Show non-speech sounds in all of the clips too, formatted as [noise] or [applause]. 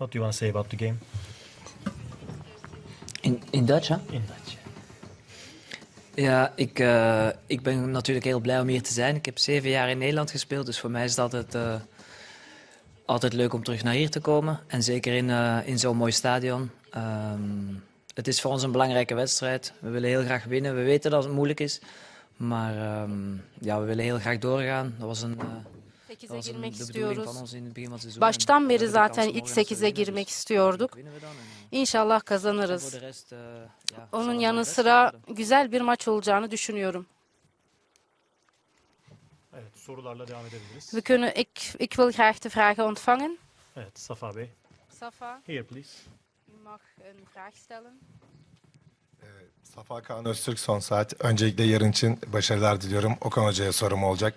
What do you want to say about the game In, in Dutch, hè? in Dutch? Ja, ik, eh, ik ben natuurlijk heel blij om hier te zijn. Ik heb zeven jaar in Nederland gespeeld, dus voor mij is het altijd, eh, altijd leuk om terug naar hier te komen. En zeker in, eh, in zo'n mooi stadion. Ehm, het is voor ons een belangrijke wedstrijd. We willen heel graag winnen. We weten dat het moeilijk is. Maar ehm, ja, we willen heel graag doorgaan. Dat was, een, dat 8'e was een, girmek istiyoruz. Baştan beri zaten ilk morgen 8'e te winnen, girmek istiyorduk. İnşallah kazanırız. ja, Onun yanı sıra güzel bir maç olacağını düşünüyorum. Evet, sorularla devam edebiliriz. We kunnen, ik, ik wil graag de vragen ontvangen. Evet, Safa Bey. Safa, Here please. u mag een vraag stellen. Safa Kaan Öztürk son saat. Öncelikle yarın için başarılar diliyorum. Okan Hoca'ya sorum olacak.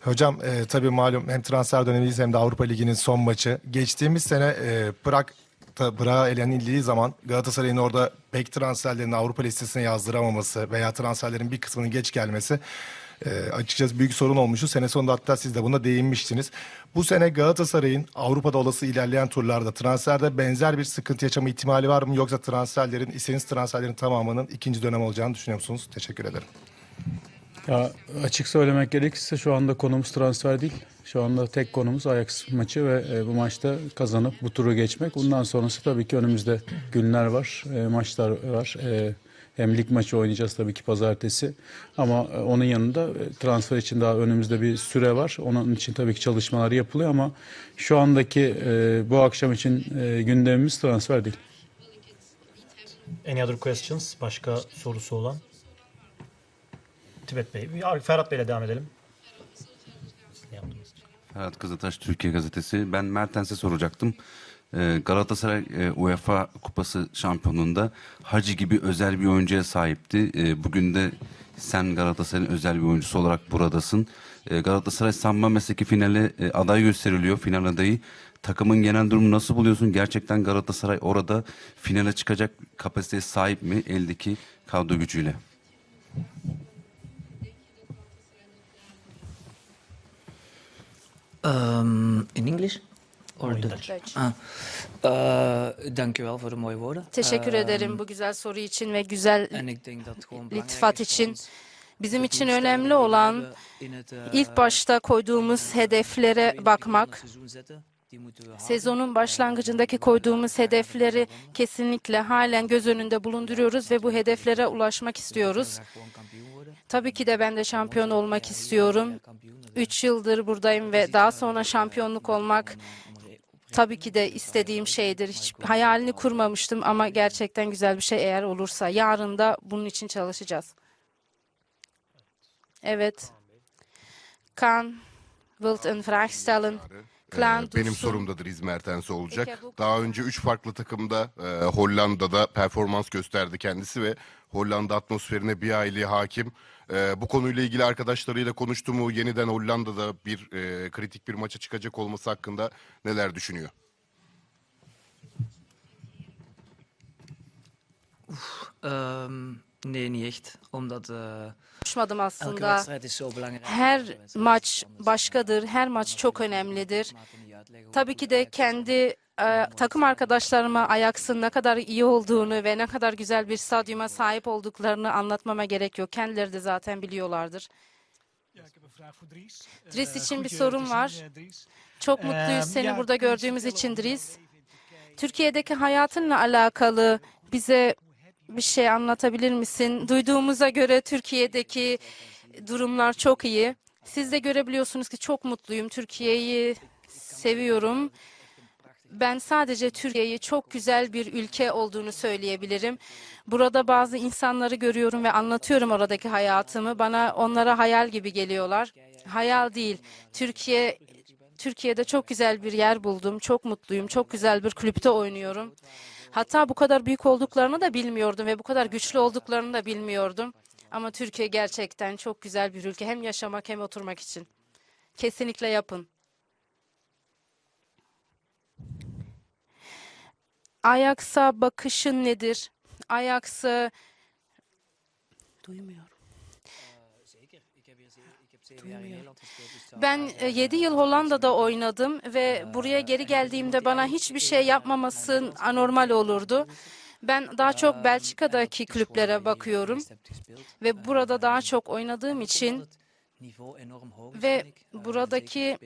Hocam e, tabii malum hem transfer dönemindeyiz hem de Avrupa Ligi'nin son maçı. Geçtiğimiz sene e, Prag Prag'a elenildiği zaman Galatasaray'ın orada pek transferlerini Avrupa listesine yazdıramaması veya transferlerin bir kısmının geç gelmesi e, açıkçası büyük sorun olmuştu. Sene sonunda hatta siz de buna değinmiştiniz. Bu sene Galatasaray'ın Avrupa'da olası ilerleyen turlarda transferde benzer bir sıkıntı yaşama ihtimali var mı? Yoksa transferlerin, istediğiniz transferlerin tamamının ikinci dönem olacağını düşünüyor musunuz? Teşekkür ederim. Ya açık söylemek gerekirse şu anda konumuz transfer değil. Şu anda tek konumuz Ajax maçı ve e, bu maçta kazanıp bu turu geçmek. Bundan sonrası tabii ki önümüzde günler var, e, maçlar var. Hem lig maçı oynayacağız tabii ki pazartesi. Ama e, onun yanında e, transfer için daha önümüzde bir süre var. Onun için tabii ki çalışmalar yapılıyor ama şu andaki e, bu akşam için gündemimiz transfer değil. Any other questions? Başka sorusu olan? Tibet Bey. Ferhat Bey'le devam edelim. Ferhat Kızıltaş Türkiye Gazetesi. Ben Mertens'e soracaktım. Ee, Galatasaray e, UEFA Kupası şampiyonluğunda Hacı gibi özel bir oyuncuya sahipti. Ee, bugün de sen Galatasaray'ın özel bir oyuncusu olarak buradasın. Ee, Galatasaray Samba Mesleki finale e, aday gösteriliyor, final adayı. Takımın genel durumu nasıl buluyorsun? Gerçekten Galatasaray orada finale çıkacak kapasiteye sahip mi eldeki kadro gücüyle? Ehm, in English? Or in Dutch? Dutch. Dank u wel voor de mooie woorden. Teşekkür Ehm, ederim bu güzel soru için ve güzel iltifat için. Bizim için önemli olan eh, ilk başta koyduğumuz hedeflere bakmak. Sezonun başlangıcındaki koyduğumuz hedefleri kesinlikle halen göz önünde bulunduruyoruz ve bu hedeflere ulaşmak istiyoruz. Tabii ki de ben de şampiyon olmak istiyorum. 3 yıldır buradayım ve daha sonra şampiyonluk olmak tabii ki de istediğim şeydir. Hiç hayalini kurmamıştım ama gerçekten güzel bir şey eğer olursa. Yarın da bunun için çalışacağız. Evet. Kan, wilt een vraag stellen? Ee, Benim Dursun. sorum da Dries Mertens'e olacak. Daha önce üç farklı takımda e, Hollanda'da performans gösterdi kendisi ve Hollanda atmosferine bir aile hakim. E, bu konuyla ilgili arkadaşlarıyla konuştu mu? Yeniden Hollanda'da bir e, kritik bir maça çıkacak olması hakkında neler düşünüyor? Ehm, nee, niet echt. Omdat eh Konuşmadım elke aslında. wedstrijd is zo belangrijk. Her maç başkadır, her maç çok önemlidir. Tabii goed ki de kendi e, takım arkadaşlarıma Ajax'ın ne kadar iyi olduğunu ve ne kadar güzel bir stadyuma sahip olduklarını anlatmama gerek yok. Kendileri de zaten biliyorlardır. Voor Dries. Eh, için bir sorum var. eh. Çok mutluyuz seni burada gördüğümüz için Dries. Türkiye'deki hayatınla alakalı bize bir şey anlatabilir misin? Duyduğumuza göre Türkiye'deki durumlar çok iyi. Siz de görebiliyorsunuz ki çok mutluyum. Türkiye'yi seviyorum. Ben sadece Türkiye'yi çok güzel bir ülke olduğunu söyleyebilirim. Burada bazı insanları görüyorum ve anlatıyorum oradaki hayatımı. Bana onlara hayal gibi geliyorlar. Hayal değil. Türkiye Türkiye'de çok güzel bir yer buldum. Çok mutluyum. Çok güzel bir kulüpte oynuyorum. Hatta bu kadar büyük olduklarını da bilmiyordum ve bu kadar güçlü olduklarını da bilmiyordum. Ama Türkiye gerçekten çok güzel bir ülke. Hem yaşamak hem oturmak için. Kesinlikle yapın. Ajax'a bakışın nedir? Ajax'ı duymuyorum. Ben daar, 7 eh, yıl Hollanda'da oynadım ve buraya geri geldiğimde bana hiçbir şey yapmaması anormal olurdu. Ben daha çok Belçika'daki kulüplere bakıyorum ve burada daha çok oynadığım için ve buradaki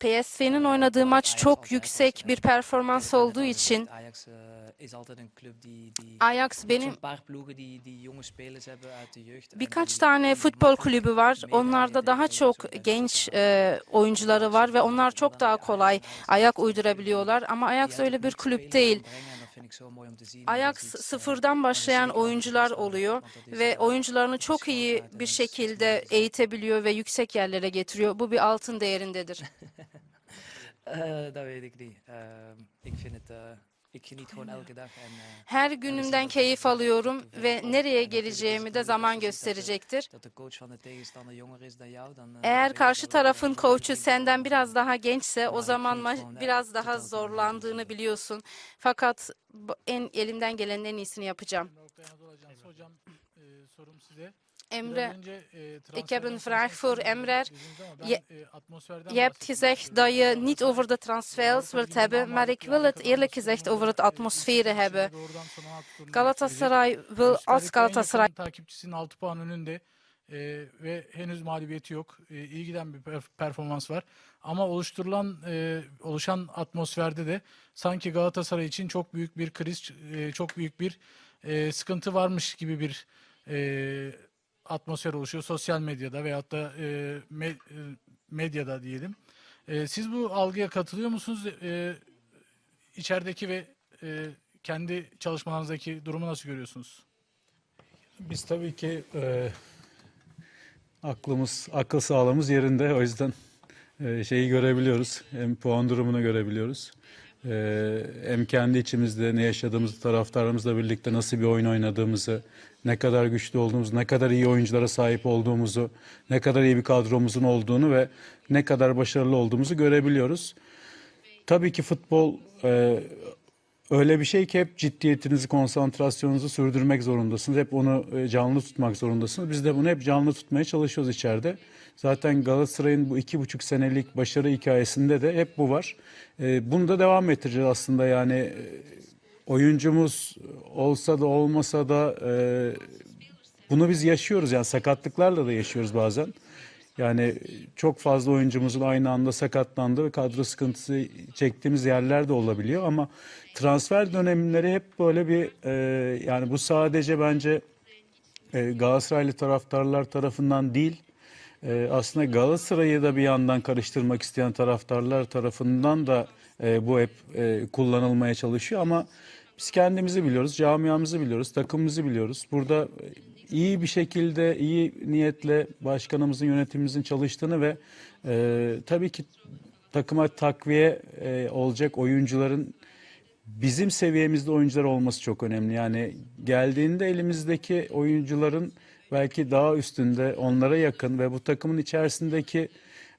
PSV'nin oynadığı maç çok yüksek bir performans olduğu için Ajax eh, benim Birkaç tane futbol kulübü var. Onlarda daha çok genç Eh, e, oyuncuları var ve onlar çok daha kolay ayak uydurabiliyorlar. Ama Ajax öyle bir kulüp değil. İets, eh, sıfırdan başlayan oyuncular oluyor ve eh, oyuncularını çok iyi bir is- şekilde eğitebiliyor ve yüksek yerlere getiriyor. Bu bir altın değerindedir. [laughs] Eh, dat weet ik niet. İk vind het, Her günümden keyif alıyorum ve nereye geleceğimi de zaman gösterecektir. eh, Eğer karşı tarafın koçu senden biraz daha gençse o zaman biraz daha zorlandığını biliyorsun. Fakat en elimden gelenin en iyisini yapacağım. Hocam sorum size. Emre, e, heb een vraag voor Emre. Je- je hebt gezegd dat je niet over de transfers wilt hebben, maar ik wil het eerlijk gezegd over het atmosferen hebben. Doğrudan son 16 turuna Galatasaray wil als Galatasaray takipçisinin 6 puan önünde e, ve henüz mağlubiyeti yok. E, iyi giden bir perf- performans var. Ama oluşturulan e, oluşan atmosferde de sanki Galatasaray için çok büyük bir kriz, e, çok büyük bir e, sıkıntı varmış gibi bir e, atmosfer oluşuyor sosyal medyada veyahut da e, me- e, medyada diyelim. E, siz bu algıya katılıyor musunuz? E, içerideki ve e, kendi çalışmalarınızdaki durumu nasıl görüyorsunuz? Biz tabii ki e, aklımız, akıl sağlığımız yerinde. O yüzden e, şeyi görebiliyoruz. Hem puan durumunu görebiliyoruz. E, hem kendi içimizde ne yaşadığımızı, taraftarımızla birlikte nasıl bir oyun oynadığımızı, ne kadar güçlü olduğumuzu, ne kadar iyi oyunculara sahip olduğumuzu, ne kadar iyi bir kadromuzun olduğunu ve ne kadar başarılı olduğumuzu görebiliyoruz. Tabii ki futbol e, öyle bir şey ki hep ciddiyetinizi, konsantrasyonunuzu sürdürmek zorundasınız. Hep onu e, canlı tutmak zorundasınız. Biz de bunu hep canlı tutmaya çalışıyoruz içeride. Zaten Galatasaray'ın bu iki buçuk senelik başarı hikayesinde de hep bu var. E, Bunu da devam ettireceğiz aslında yani e, oyuncumuz olsa da olmasa da e, bunu biz yaşıyoruz. Yani sakatlıklarla da yaşıyoruz bazen. Yani çok fazla oyuncumuzun aynı anda sakatlandığı ve kadro sıkıntısı çektiğimiz yerler de olabiliyor. Ama transfer dönemleri hep böyle bir e, yani bu sadece bence e, Galatasaraylı taraftarlar tarafından değil e, aslında Galatasaray'ı da bir yandan karıştırmak isteyen taraftarlar tarafından da e, bu hep e, kullanılmaya çalışıyor. Ama biz kendimizi biliyoruz, camiamızı biliyoruz, takımımızı biliyoruz. Burada iyi bir şekilde, iyi niyetle başkanımızın, yönetimimizin çalıştığını ve e, tabii ki takıma takviye e, olacak oyuncuların bizim seviyemizde oyuncular olması çok önemli. Yani geldiğinde elimizdeki oyuncuların belki daha üstünde, onlara yakın ve bu takımın içerisindeki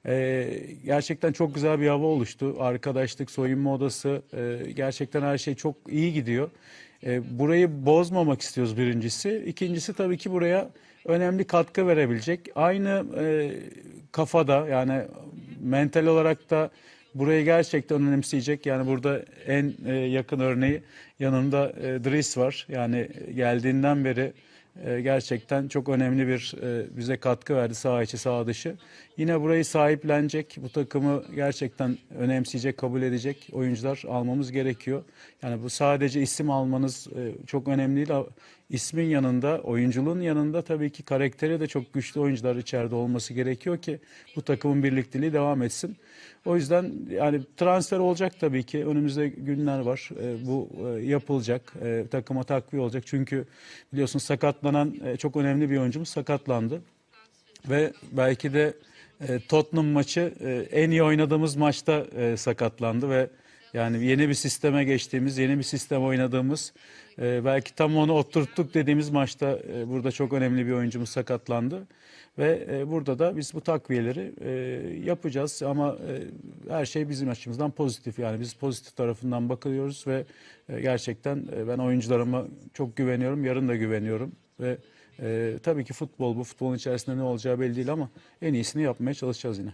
e, gerçekten çok güzel bir hava oluştu. Arkadaşlık, soyunma odası, e, gerçekten her şey çok iyi gidiyor. E, burayı bozmamak istiyoruz birincisi. İkincisi tabii ki buraya önemli katkı verebilecek. Aynı e, kafada yani mental olarak da burayı gerçekten önemseyecek. Yani burada en e, yakın örneği yanında e, Dries var. Yani geldiğinden beri e, gerçekten çok önemli bir e, bize katkı verdi sağ içi sağ dışı. Yine burayı sahiplenecek, bu takımı gerçekten önemseyecek, kabul edecek oyuncular almamız gerekiyor. Yani bu sadece isim almanız e, çok önemli değil. İsmin yanında, oyunculuğun yanında tabii ki karakteri de çok güçlü oyuncular içeride olması gerekiyor ki bu takımın birlikteliği devam etsin. O yüzden yani transfer olacak tabii ki. Önümüzde günler var. E, bu e, yapılacak. Takıma takviye olacak. Çünkü biliyorsun sakatlanan çok önemli bir oyuncumuz sakatlandı. Ve belki de e, Tottenham maçı e, en iyi oynadığımız maçta e, sakatlandı ve yani yeni bir sisteme geçtiğimiz, yeni bir sistem oynadığımız, e, belki tam onu oturttuk dediğimiz maçta burada çok önemli bir oyuncumuz sakatlandı. Ve burada da biz bu takviyeleri yapacağız ama her şey bizim açımızdan pozitif yani biz pozitif tarafından bakıyoruz ve gerçekten ben oyuncularıma çok güveniyorum, yarın da güveniyorum ve E, tabii ki futbol bu futbolun içerisinde ne olacağı belli değil ama en iyisini yapmaya çalışacağız yine.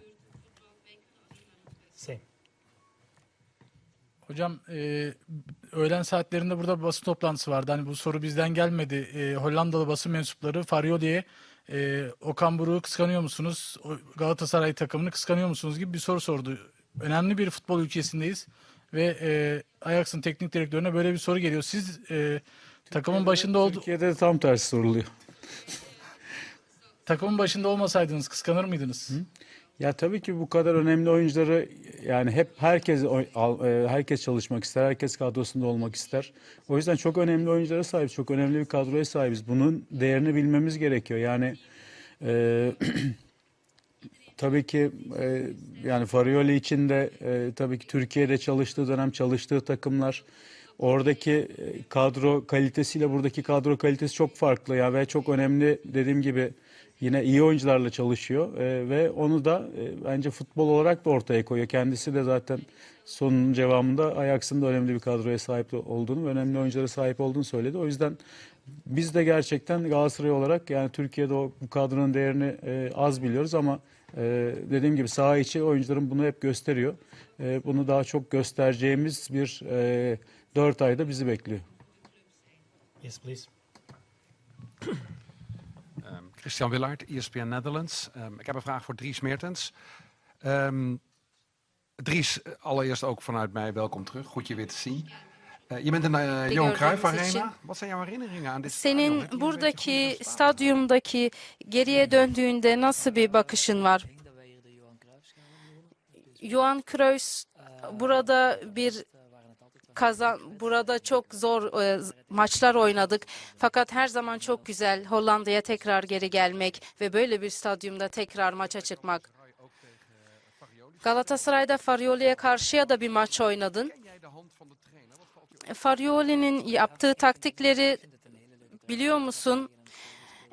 Same. Hocam e, öğlen saatlerinde burada bir basın toplantısı vardı. Hani bu soru bizden gelmedi. E, Hollandalı basın mensupları Farioli'ye e, Okan Buruk'u kıskanıyor musunuz? Galatasaray takımını kıskanıyor musunuz gibi bir soru sordu. Önemli bir futbol ülkesindeyiz ve e, Ajax'ın teknik direktörüne böyle bir soru geliyor. Siz e, takımın başında oldu Türkiye'de de tam tersi soruluyor. Takımın başında olmasaydınız kıskanır mıydınız? Ya tabii ki bu kadar önemli oyuncuları yani hep herkes e, herkes çalışmak ister, herkes kadrosunda olmak ister. O yüzden çok önemli oyunculara sahip, çok önemli bir kadroya sahibiz. Bunun değerini bilmemiz gerekiyor. Yani e, [clears throat] tabii ki e, yani Farioli için de e, tabii ki Türkiye'de çalıştığı dönem çalıştığı takımlar oradaki e, kadro kalitesiyle buradaki kadro kalitesi çok farklı ya ve çok önemli dediğim gibi yine iyi oyuncularla çalışıyor E, ve onu da e, bence futbol olarak da ortaya koyuyor. Kendisi de zaten sonun cevabında Ajax'ın da önemli bir kadroya sahip olduğunu önemli oyunculara sahip olduğunu söyledi. O yüzden biz de gerçekten Galatasaray olarak yani Türkiye'de o bu kadronun değerini e, az biliyoruz ama e, dediğim gibi saha içi oyuncuların bunu hep gösteriyor. E, bunu daha çok göstereceğimiz bir e, 4 ayda bizi bekliyor. Yes, please. Um, Christian Willard, ESPN Netherlands. Um, ik heb een vraag voor Dries Meertens. Um, Dries, allereerst ook vanuit mij welkom terug. Goed je weer te zien. Eh, je bent in de eh, Johan Cruijff için. Arena. Wat zijn jouw herinneringen aan dit stadion? Senin hier buradaki een stadyumdaki geriye döndüğünde nasıl bir bakışın var? Ik denk dat wij hier de Johan Cruijff Johan Cruyff burada bir kazan burada çok zor e, maçlar oynadık. Fakat her zaman çok güzel Hollanda'ya tekrar geri gelmek ve böyle bir stadyumda tekrar maça çıkmak. Galatasaray'da Farioli'ye karşıya da bir maç oynadın. Farioli'nin yaptığı taktikleri biliyor musun?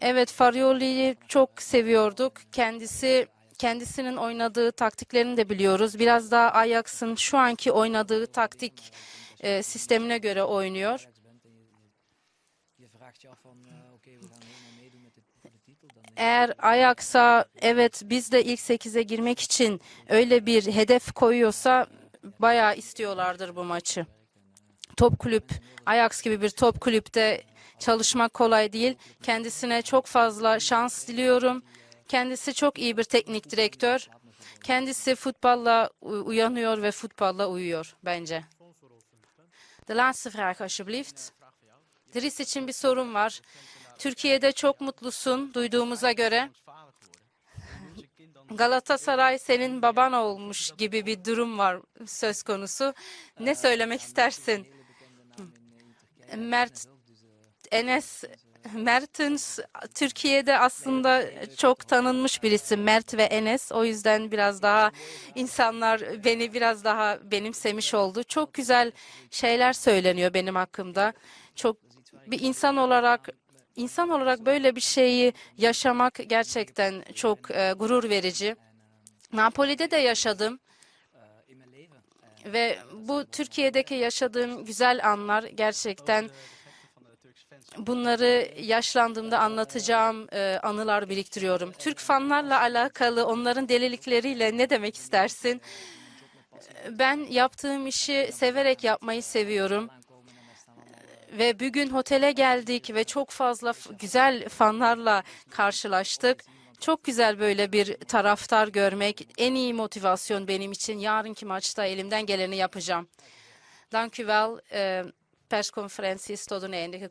Evet Farioli'yi çok seviyorduk. Kendisi kendisinin oynadığı taktiklerini de biliyoruz. Biraz daha Ajax'ın şu anki oynadığı taktik e, sistemine göre oynuyor. Eğer Ajax'a evet biz de ilk 8'e girmek için öyle bir hedef koyuyorsa bayağı istiyorlardır bu maçı. Top kulüp, Ajax gibi bir top kulüpte çalışmak kolay değil. Kendisine çok fazla şans diliyorum. Kendisi çok iyi bir teknik direktör. Kendisi futbolla uyanıyor ve futbolla uyuyor bence. De laatste vraag alsjeblieft. Dries için bir sorun var. Türkiye'de çok mutlusun duyduğumuza göre. Galatasaray senin baban olmuş gibi bir durum var söz konusu. Ne söylemek istersin? Mert Enes Mertens Türkiye'de aslında çok tanınmış bir isim Mert ve Enes. O yüzden biraz daha insanlar beni biraz daha benimsemiş oldu. Çok güzel şeyler söyleniyor benim hakkımda. Çok bir insan olarak insan olarak böyle bir şeyi yaşamak gerçekten çok e, gurur verici. Napoli'de de yaşadım ve bu Türkiye'deki yaşadığım güzel anlar gerçekten bunları yaşlandığımda anlatacağım e, anılar biriktiriyorum. Türk fanlarla alakalı onların delilikleriyle ne demek istersin? Ben yaptığım işi severek yapmayı seviyorum. Ve bugün otele geldik ve çok fazla güzel fanlarla karşılaştık. Çok güzel böyle bir taraftar görmek. En iyi motivasyon benim için. Yarınki maçta elimden geleni yapacağım. Dank u perskonferens i Stad och Nände.